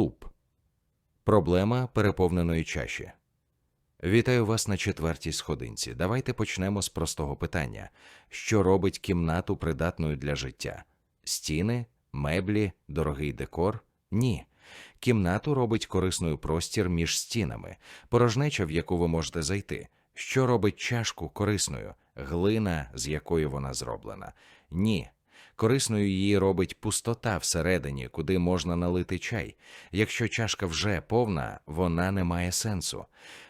туп. Проблема переповненої чаші. Вітаю вас на четвертій сходинці. Давайте почнемо з простого питання: що робить кімнату придатною для життя? Стіни, меблі, дорогий декор? Ні. Кімнату робить корисною простір між стінами, порожнеча, в яку ви можете зайти. Що робить чашку корисною? Глина, з якої вона зроблена? Ні. Корисною її робить пустота всередині, куди можна налити чай. Якщо чашка вже повна, вона не має сенсу.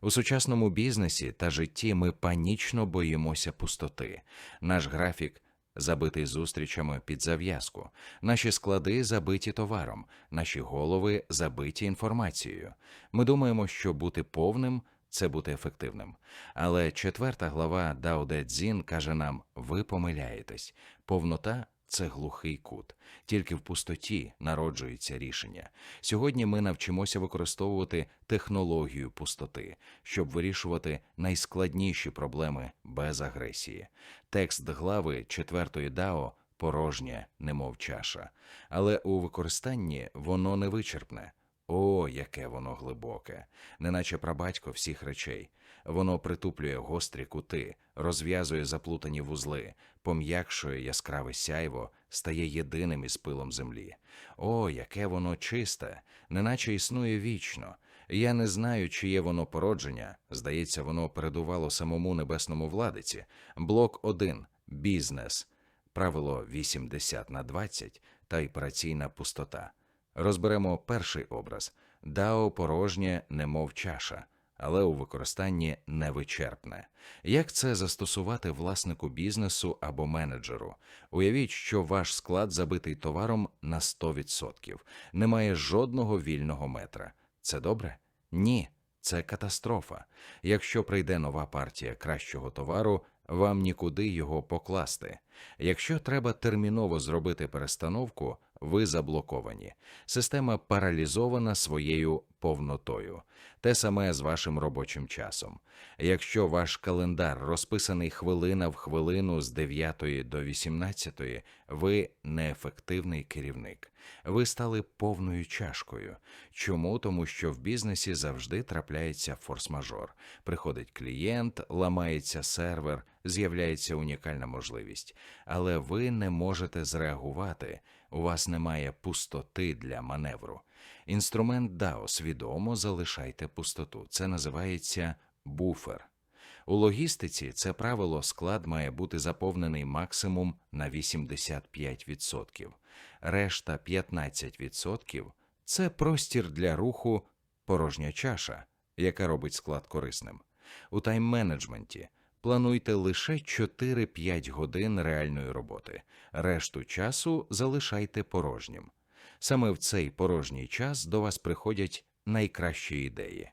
У сучасному бізнесі та житті ми панічно боїмося пустоти. Наш графік забитий зустрічами під зав'язку, наші склади забиті товаром, наші голови забиті інформацією. Ми думаємо, що бути повним це бути ефективним. Але четверта глава Дао Де Цзін каже нам: ви помиляєтесь, повнота. Це глухий кут, тільки в пустоті народжується рішення. Сьогодні ми навчимося використовувати технологію пустоти, щоб вирішувати найскладніші проблеми без агресії. Текст глави четвертої дао порожнє, немов чаша, але у використанні воно не вичерпне. О, яке воно глибоке, неначе прабатько всіх речей. Воно притуплює гострі кути, розв'язує заплутані вузли, пом'якшує яскраве сяйво, стає єдиним із пилом землі. О, яке воно чисте, неначе існує вічно. Я не знаю, чиє воно породження. Здається, воно передувало самому небесному владиці. Блок 1. бізнес, правило 80 на 20 та операційна пустота. Розберемо перший образ дао порожнє, немов чаша, але у використанні невичерпне. Як це застосувати власнику бізнесу або менеджеру? Уявіть, що ваш склад забитий товаром на 100%, немає жодного вільного метра. Це добре? Ні, це катастрофа. Якщо прийде нова партія кращого товару, вам нікуди його покласти. Якщо треба терміново зробити перестановку, ви заблоковані. Система паралізована своєю повнотою. Те саме з вашим робочим часом. Якщо ваш календар розписаний хвилина в хвилину з 9 до 18, ви неефективний керівник. Ви стали повною чашкою. Чому? Тому що в бізнесі завжди трапляється форс-мажор. Приходить клієнт, ламається сервер, з'являється унікальна можливість, але ви не можете зреагувати. У вас немає пустоти для маневру. Інструмент DAO свідомо залишайте пустоту. Це називається буфер. У логістиці це правило склад має бути заповнений максимум на 85%. Решта 15% – це простір для руху, порожня чаша, яка робить склад корисним. У тайм-менеджменті плануйте лише 4-5 годин реальної роботи, решту часу залишайте порожнім. Саме в цей порожній час до вас приходять найкращі ідеї.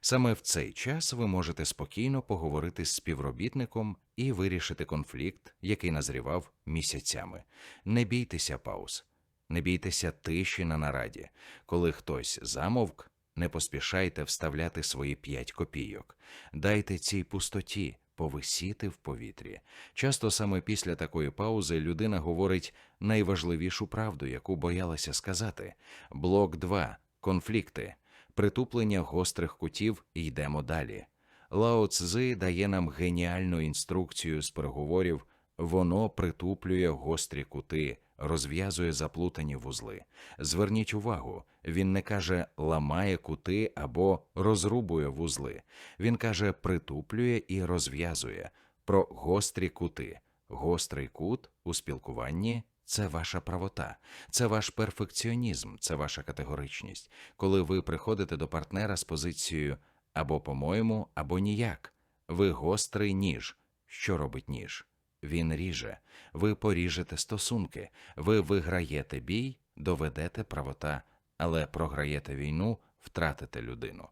Саме в цей час ви можете спокійно поговорити з співробітником і вирішити конфлікт, який назрівав місяцями. Не бійтеся пауз, не бійтеся тиші на нараді. Коли хтось замовк, не поспішайте вставляти свої п'ять копійок. Дайте цій пустоті повисіти в повітрі. Часто саме після такої паузи людина говорить найважливішу правду, яку боялася сказати. Блок 2. конфлікти, притуплення гострих кутів йдемо далі. Лао Цзи дає нам геніальну інструкцію з переговорів. Воно притуплює гострі кути, розв'язує заплутані вузли. Зверніть увагу, він не каже ламає кути або розрубує вузли. Він каже притуплює і розв'язує про гострі кути. Гострий кут у спілкуванні це ваша правота, це ваш перфекціонізм, це ваша категоричність. Коли ви приходите до партнера з позицією або по-моєму, або ніяк. Ви гострий ніж. Що робить ніж? Він ріже, ви поріжете стосунки, ви виграєте бій, доведете правота, але програєте війну, втратите людину.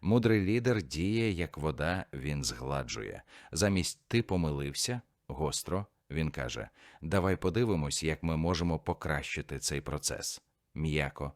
Мудрий лідер діє, як вода, він згладжує. Замість ти помилився гостро, він каже: Давай подивимось, як ми можемо покращити цей процес. М'яко.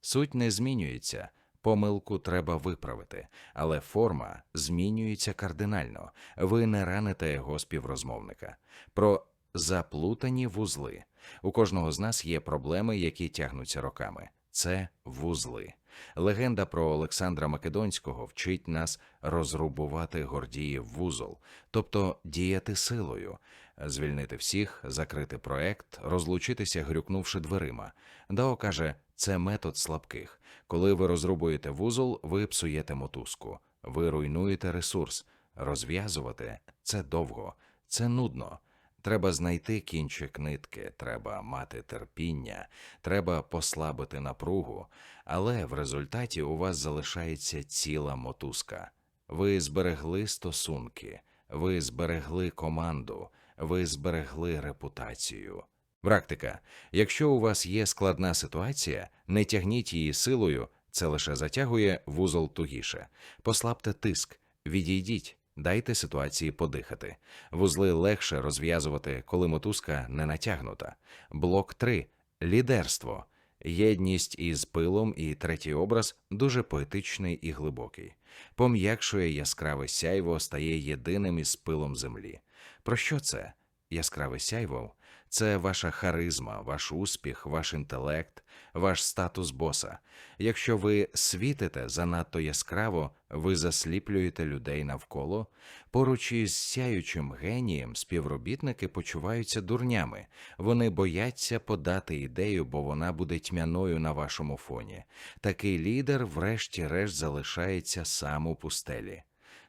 Суть не змінюється. Помилку треба виправити, але форма змінюється кардинально. Ви не раните його співрозмовника. Про заплутані вузли. У кожного з нас є проблеми, які тягнуться роками. це вузли. Легенда про Олександра Македонського вчить нас розрубувати Гордіїв вузол, тобто діяти силою, звільнити всіх, закрити проект, розлучитися, грюкнувши дверима. Дао каже, це метод слабких. Коли ви розрубуєте вузол, ви псуєте мотузку, ви руйнуєте ресурс. Розв'язувати це довго, це нудно. Треба знайти кінчик нитки, треба мати терпіння, треба послабити напругу, але в результаті у вас залишається ціла мотузка. Ви зберегли стосунки, ви зберегли команду, ви зберегли репутацію. Практика. Якщо у вас є складна ситуація, не тягніть її силою, це лише затягує вузол тугіше. Послабте тиск, відійдіть, дайте ситуації подихати. Вузли легше розв'язувати, коли мотузка не натягнута. Блок 3. Лідерство. Єдність із пилом і третій образ дуже поетичний і глибокий. Пом'якшує яскраве сяйво, стає єдиним із пилом землі. Про що це? Яскраве сяйво це ваша харизма, ваш успіх, ваш інтелект, ваш статус боса. Якщо ви світите занадто яскраво, ви засліплюєте людей навколо. Поруч із сяючим генієм співробітники почуваються дурнями. Вони бояться подати ідею, бо вона буде тьмяною на вашому фоні. Такий лідер, врешті-решт, залишається сам у пустелі.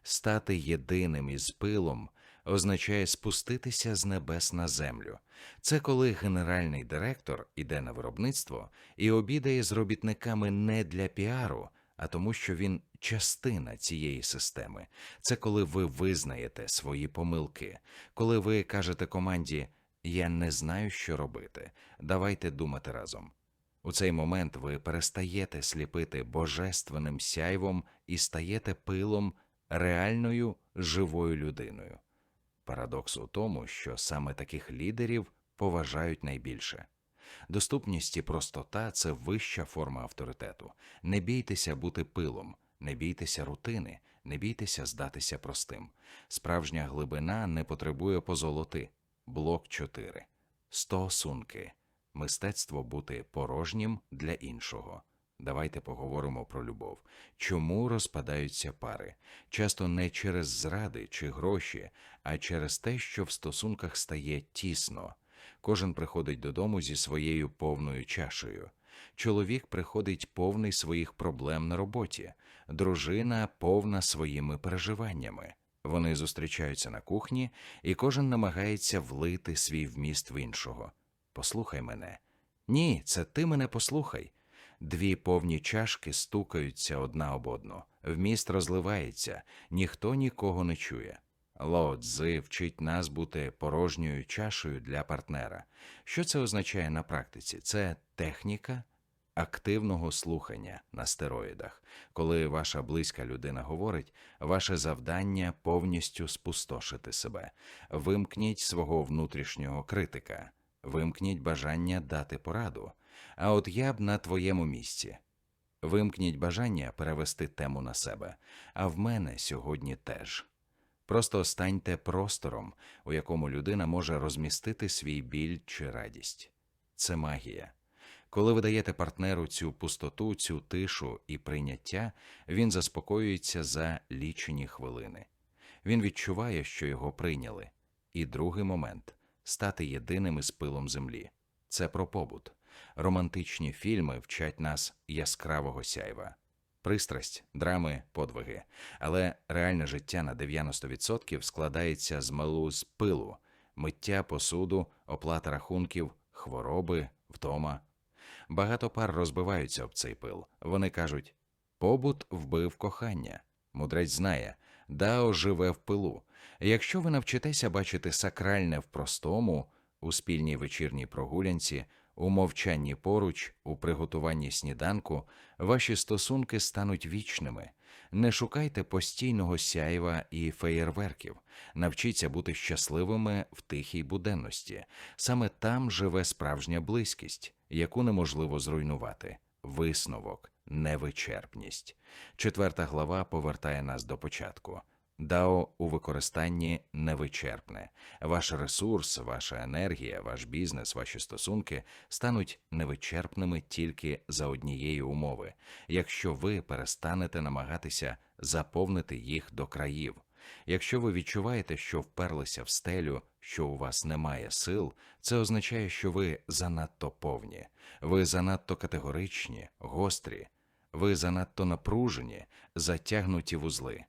Стати єдиним із пилом означає спуститися з небес на землю. Це коли генеральний директор іде на виробництво і обідає з робітниками не для піару, а тому, що він частина цієї системи. Це коли ви визнаєте свої помилки, коли ви кажете команді Я не знаю, що робити. Давайте думати разом. У цей момент ви перестаєте сліпити божественним сяйвом і стаєте пилом реальною живою людиною. Парадокс у тому, що саме таких лідерів поважають найбільше. Доступність і простота це вища форма авторитету. Не бійтеся бути пилом, не бійтеся рутини, не бійтеся здатися простим. Справжня глибина не потребує позолоти. Блок 4. Стосунки. Мистецтво бути порожнім для іншого. Давайте поговоримо про любов. Чому розпадаються пари? Часто не через зради чи гроші, а через те, що в стосунках стає тісно. Кожен приходить додому зі своєю повною чашею. Чоловік приходить повний своїх проблем на роботі, дружина повна своїми переживаннями. Вони зустрічаються на кухні, і кожен намагається влити свій вміст в іншого. Послухай мене. Ні, це ти мене послухай. Дві повні чашки стукаються одна об одну, вміст розливається, ніхто нікого не чує. Ло Цзи вчить нас бути порожньою чашею для партнера. Що це означає на практиці? Це техніка активного слухання на стероїдах. Коли ваша близька людина говорить, ваше завдання повністю спустошити себе. Вимкніть свого внутрішнього критика, вимкніть бажання дати пораду. А от я б на твоєму місці. Вимкніть бажання перевести тему на себе, а в мене сьогодні теж. Просто станьте простором, у якому людина може розмістити свій біль чи радість. Це магія. Коли ви даєте партнеру цю пустоту, цю тишу і прийняття, він заспокоюється за лічені хвилини. Він відчуває, що його прийняли. І другий момент стати єдиним із пилом землі. Це про побут. Романтичні фільми вчать нас яскравого сяйва, пристрасть, драми, подвиги. Але реальне життя на 90% складається з милу з пилу, миття посуду, оплата рахунків, хвороби, вдома. Багато пар розбиваються об цей пил. Вони кажуть: побут вбив кохання. Мудрець знає, дао живе в пилу. Якщо ви навчитеся бачити сакральне в простому, у спільній вечірній прогулянці у мовчанні поруч, у приготуванні сніданку, ваші стосунки стануть вічними. Не шукайте постійного сяйва і феєрверків, навчіться бути щасливими в тихій буденності. Саме там живе справжня близькість, яку неможливо зруйнувати. Висновок, невичерпність. Четверта глава повертає нас до початку. Дао у використанні невичерпне. Ваш ресурс, ваша енергія, ваш бізнес, ваші стосунки стануть невичерпними тільки за однієї умови, якщо ви перестанете намагатися заповнити їх до країв. Якщо ви відчуваєте, що вперлися в стелю, що у вас немає сил, це означає, що ви занадто повні, ви занадто категоричні, гострі, ви занадто напружені, затягнуті вузли.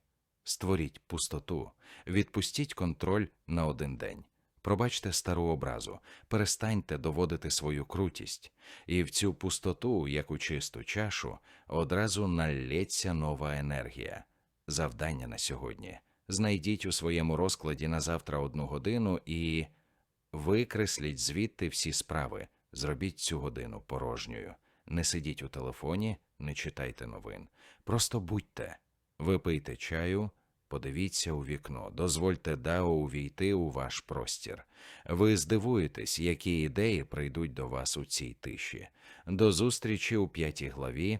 Створіть пустоту, відпустіть контроль на один день. Пробачте стару образу, перестаньте доводити свою крутість, і в цю пустоту, як у чисту чашу, одразу налється нова енергія. Завдання на сьогодні. Знайдіть у своєму розкладі на завтра одну годину і викресліть звідти всі справи. Зробіть цю годину порожньою. Не сидіть у телефоні, не читайте новин. Просто будьте. Випийте чаю, подивіться у вікно, дозвольте Дао увійти у ваш простір. Ви здивуєтесь, які ідеї прийдуть до вас у цій тиші. До зустрічі у п'ятій главі